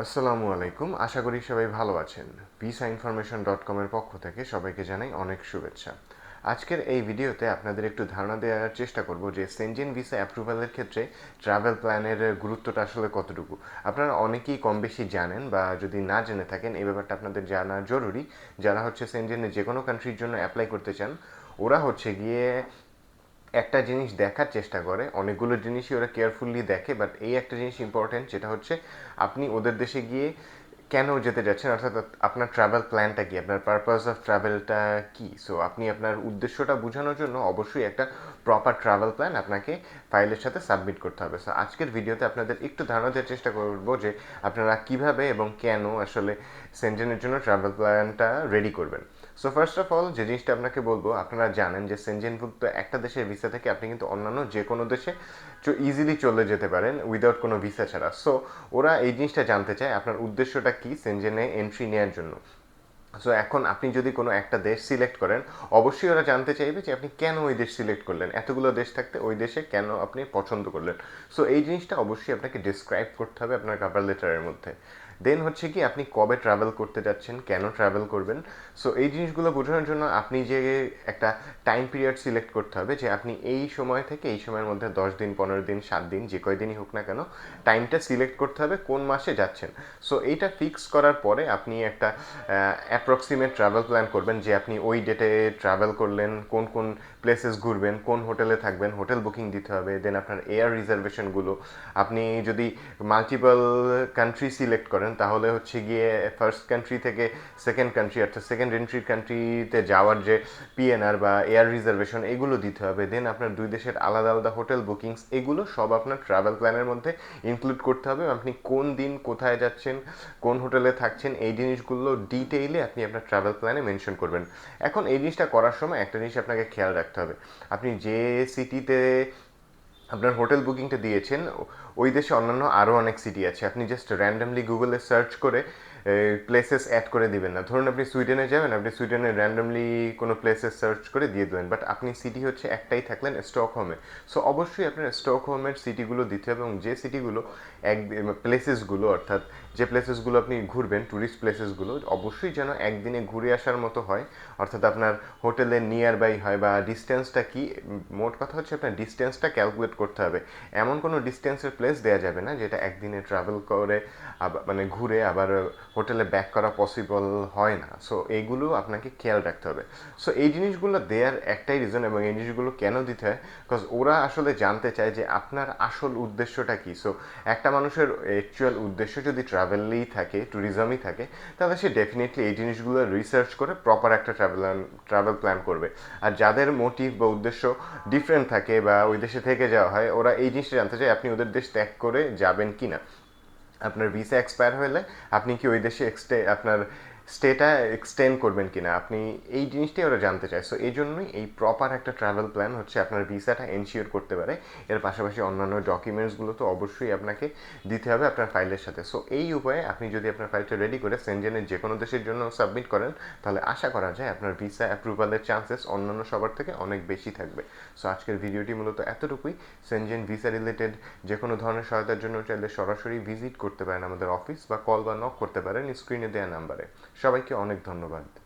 আসসালামু আলাইকুম। আশা করি সবাই ভালো আছেন। ভিসা ইনফরমেশন ডট কমের পক্ষ থেকে সবাইকে জানাই অনেক শুভেচ্ছা। আজকের এই ভিডিওতে আপনাদের একটু ধারণা দেওয়ার চেষ্টা করব যে সেনজেন ভিসা অ্যাপ্রুভালের ক্ষেত্রে ট্রাভেল প্ল্যানের গুরুত্বটা আসলে কতটুকু। আপনারা অনেকেই কম বেশি জানেন বা যদি না জেনে থাকেন, এই ব্যাপারটা আপনাদের জানা জরুরি। যারা হচ্ছে সেনজেনের যে কোনো কান্ট্রির জন্য অ্যাপ্লাই করতে চান, ওরা হচ্ছে গিয়ে একটা জিনিস দেখার চেষ্টা করে, অনেকগুলো জিনিসই ওরা কেয়ারফুলি দেখে বাট এই একটা জিনিস ইম্পর্টেন্ট যেটা হচ্ছে আপনি ওদের দেশে গিয়ে কেন যেতে যাচ্ছেন? অর্থাৎ আপনার ট্রাভেল প্ল্যানটা কি? আপনার পারপাস অফ ট্রাভেলটা কি? সো আপনি আপনার উদ্দেশ্যটা বোঝানোর জন্য অবশ্যই একটা প্রপার ট্রাভেল প্ল্যান আপনাকে ফাইলের সাথে সাবমিট করতে হবে। সো আজকের ভিডিওতে আপনাদের একটু ধারণা দেওয়ার চেষ্টা করব যে আপনারা কীভাবে এবং কেন আসলে সেন্টেনের জন্য ট্রাভেল প্ল্যানটা রেডি করবেন। সো ফার্স্ট অফ অল যে জিনিসটা আপনাকে বলব, আপনারা জানেন যে সেনজেনভুক্ত একটা দেশের ভিসা থেকে আপনি কিন্তু অন্যান্য যে কোনো দেশে ইজিলি চলে যেতে পারেন উইদাউট কোনো ভিসা ছাড়া। সো ওরা এই জিনিসটা জানতে চায়, আপনার উদ্দেশ্যটা কি সেনজেনে এন্ট্রি নেওয়ার জন্য? সো এখন আপনি যদি কোনো একটা দেশ সিলেক্ট করেন, অবশ্যই ওরা জানতে চাইবে যে আপনি কেন ওই দেশ সিলেক্ট করলেন? এতগুলো দেশ থাকতে ওই দেশে কেন আপনি পছন্দ করলেন? সো এই জিনিসটা অবশ্যই আপনাকে ডিসক্রাইব করতে হবে আপনার কাভার লেটারের মধ্যে। দেন হচ্ছে কি, আপনি কবে ট্রাভেল করতে যাচ্ছেন, কেন ট্রাভেল করবেন? সো এই জিনিসগুলো বোঝানোর জন্য আপনি যে একটা টাইম পিরিয়ড সিলেক্ট করতে হবে যে আপনি এই সময় থেকে এই সময়ের মধ্যে দশ দিন, পনেরো দিন, সাত দিন, যে কয়দিনই হোক না কেন টাইমটা সিলেক্ট করতে হবে কোন মাসে যাচ্ছেন। সো এইটা ফিক্স করার পরে আপনি একটা অ্যাপ্রক্সিমেট ট্রাভেল প্ল্যান করবেন যে আপনি ওই ডেটে ট্রাভেল করলেন, কোন কোন প্লেসেস ঘুরবেন, কোন হোটেলে থাকবেন, হোটেল বুকিং দিতে হবে দেন আপনার এয়ার রিজার্ভেশনগুলো আপনি যদি মাল্টিপল কান্ট্রি সিলেক্ট করেন তাহলে হচ্ছে গিয়ে ফার্স্ট কান্ট্রি থেকে সেকেন্ড কান্ট্রি অর্থাৎ সেকেন্ড এন্ট্রি কান্ট্রিতে যাওয়ার যে পিএনআর বা এয়ার রিজার্ভেশন এগুলো দিতে হবে। দেন আপনার দুই দেশের আলাদা আলাদা হোটেল বুকিংস এগুলো সব আপনার ট্রাভেল প্ল্যানের মধ্যে ইনক্লুড করতে হবে। আপনি কোন দিন কোথায় যাচ্ছেন, কোন হোটেলে থাকছেন, এই জিনিসগুলো ডিটেইলে আপনি আপনার ট্রাভেল প্ল্যানে মেনশন করবেন। এখন এই জিনিসটা করার সময় একটা জিনিস আপনাকে খেয়াল রাখতে হবে। আপনি যে সিটিতে আপনার হোটেল বুকিংটা দিয়েছেন। ওই দেশে অন্যান্য আরও অনেক সিটি আছে। আপনি জাস্ট র্যান্ডামলি গুগলে সার্চ করে প্লেসেস অ্যাড করে দিবেন না। ধরুন আপনি সুইডেনে যাবেন, আপনি সুইডেনে র্যান্ডামলি কোনো প্লেসেস সার্চ করে দিয়ে দেবেন বাট আপনি সিটি হচ্ছে একটাই থাকলেন স্টকহোমে। সো অবশ্যই আপনার স্টকহোমের সিটিগুলো দিতে হবে এবং যে সিটিগুলো এক প্লেসেসগুলো অর্থাৎ যে প্লেসেসগুলো আপনি ঘুরবেন ট্যুরিস্ট প্লেসেসগুলো অবশ্যই যেন একদিনে ঘুরে আসার মতো হয়। অর্থাৎ আপনার হোটেলে নিয়ার বাই হয় বা ডিস্টেন্সটা কি, মোট কথা হচ্ছে আপনার ডিস্টেন্সটা ক্যালকুলেট করতে হবে। এমন কোনো ডিস্টেন্সের প্লেস দেওয়া যাবে না যেটা একদিনে ট্রাভেল করে মানে ঘুরে আবার হোটেলে ব্যাক করা পসিবল হয় না। সো এইগুলো আপনাকে খেয়াল রাখতে হবে। সো এই জিনিসগুলো দেওয়ার একটাই রিজন এবং এই জিনিসগুলো কেন দিতে হয়? বিকজ ওরা আসলে জানতে চায় যে আপনার আসল উদ্দেশ্যটা কী। সো একটা মানুষের অ্যাকচুয়াল উদ্দেশ্য যদি ট্রাভেলেই থাকে ট্যুরিজমই থাকে, তাহলে সে ডেফিনেটলি এই জিনিসগুলো রিসার্চ করে প্রপার একটা ট্রাভেল ট্রাভেল প্ল্যান করবে। আর যাদের মোটিভ বা উদ্দেশ্য ডিফারেন্ট থাকে বা ওই দেশে থেকে যাওয়া হয়, ওরা এই জিনিসটা জানতে চায় আপনি ওদের দেশ ত্যাগ করে যাবেন কি না আপনার ভিসা এক্সপায়ার হলে আপনি কি ওই দেশে এক্সটে আপনার স্টেটা এক্সটেন্ড করবেন কিনা? আপনি এই জিনিসটাই ওরা জানতে চায়। সো এই জন্যই এই প্রপার একটা ট্রাভেল প্ল্যান হচ্ছে আপনার ভিসাটা এনশিওর করতে পারে। এর পাশাপাশি অন্যান্য ডকুমেন্টসগুলো তো অবশ্যই আপনাকে দিতে হবে আপনার ফাইলের সাথে। সো এই উপায়ে আপনি যদি আপনার ফাইলটা রেডি করে সেনজেনের যে কোনো দেশের জন্য সাবমিট করেন, তাহলে আশা করা যায় আপনার ভিসা অ্যাপ্রুভালের চান্সেস অন্যান্য সবার থেকে অনেক বেশি থাকবে। সো আজকের ভিডিওটি মূলত এতটুকুই। সেনজেন ভিসা রিলেটেড যে কোনো ধরনের সহায়তার জন্য চাইলে সরাসরি ভিজিট করতে পারেন আমাদের অফিস বা কল বা নক করতে পারেন স্ক্রিনে দেওয়া নাম্বারে সবাইকে অনেক ধন্যবাদ।